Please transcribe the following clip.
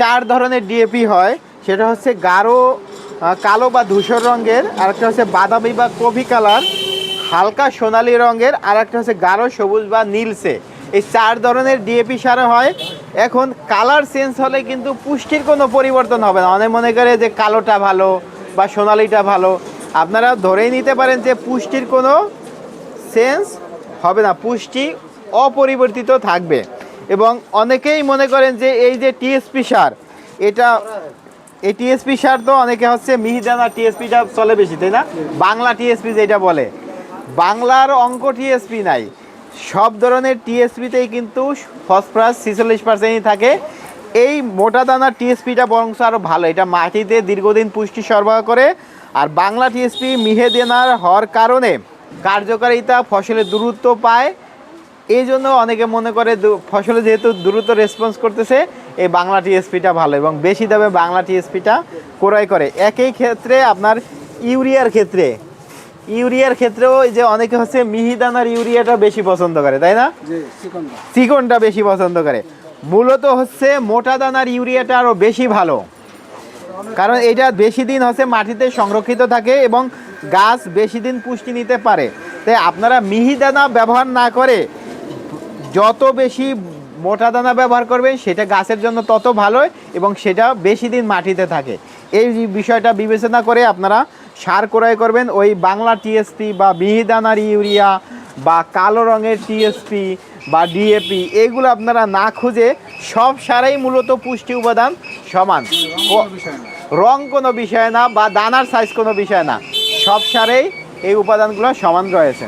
চার ধরনের ডিএপি হয়। সেটা হচ্ছে গাঢ় কালো বা ধূসর রঙের আর একটা হচ্ছে বাদামি বা কফি কালার, হালকা সোনালী রঙের আর একটা হচ্ছে গাঢ়, সবুজ বা নীলসে এই চার ধরনের ডিএপি সারা হয়। এখন কালার চেঞ্জ হলে কিন্তু পুষ্টির কোনো পরিবর্তন হবে না। অনেক মনে করে যে কালোটা ভালো বা সোনালিটা ভালো। আপনারা ধরেই নিতে পারেন যে পুষ্টির কোনো সেন্স হবে না। পুষ্টি অপরিবর্তিত থাকবে। এবং অনেকেই মনে করেন যে এই যে টিএসপি সার, এটা এই টিএসপি সার তো অনেকে হচ্ছে মিহিদানা টিএসপিটা চলে বেশি, তাই না? বাংলা টিএসপি যেটা বলে। বাংলার অঙ্ক টিএসপি নাই। সব ধরনের টিএসপিতেই কিন্তু ফসফরাস ছিচল্লিশ পার্সেন্টই থাকে। এই মোটা দানার টিএসপিটা বরং আরও ভালো, এটা মাটিতে দীর্ঘদিন পুষ্টি সরবরাহ করে। আর বাংলা টিএসপি মিহে দেনার হওয়ার কারণে কার্যকারিতা ফসলের দূরত্ব পায়। এই জন্য অনেকে মনে করে ফসলে যেহেতু দ্রুত রেসপন্স করতেছে এই বাংলা টিএসপিটা ভালো এবং বেশি দামে বাংলা টিএসপিটা ক্রয় করে। একই ক্ষেত্রে আপনার ইউরিয়ার ক্ষেত্রে ইউরিয়ার ক্ষেত্রেও এই যে অনেকে হচ্ছে মিহিদানার ইউরিয়াটা বেশি পছন্দ করে তাই না? চিকনটা বেশি পছন্দ করে। মূলত হচ্ছে মোটা দানার ইউরিয়াটা আরও বেশি ভালো। কারণ এটা বেশি দিন হচ্ছে মাটিতে সংরক্ষিত থাকে এবং গাছ বেশি দিন পুষ্টি নিতে পারে। তাই আপনারা মিহিদানা ব্যবহার না করে যত বেশি মোটা দানা ব্যবহার করবেন, সেটা গাছের জন্য তত ভালো এবং সেটা বেশি দিন মাটিতে থাকে। এই বিষয়টা বিবেচনা করে আপনারা সার ক্রয় করবেন। ওই বাংলা টিএসপি বা মিহিদানার ইউরিয়া বা কালো রঙের টিএসপি বা ডিএপি এগুলো আপনারা না খুঁজে সব সারাই মূলত পুষ্টি উপাদান সমান। রং কোনো বিষয় না বা দানার সাইজ কোনো বিষয় না। সব সারেই এই উপাদানগুলো সমান রয়েছে।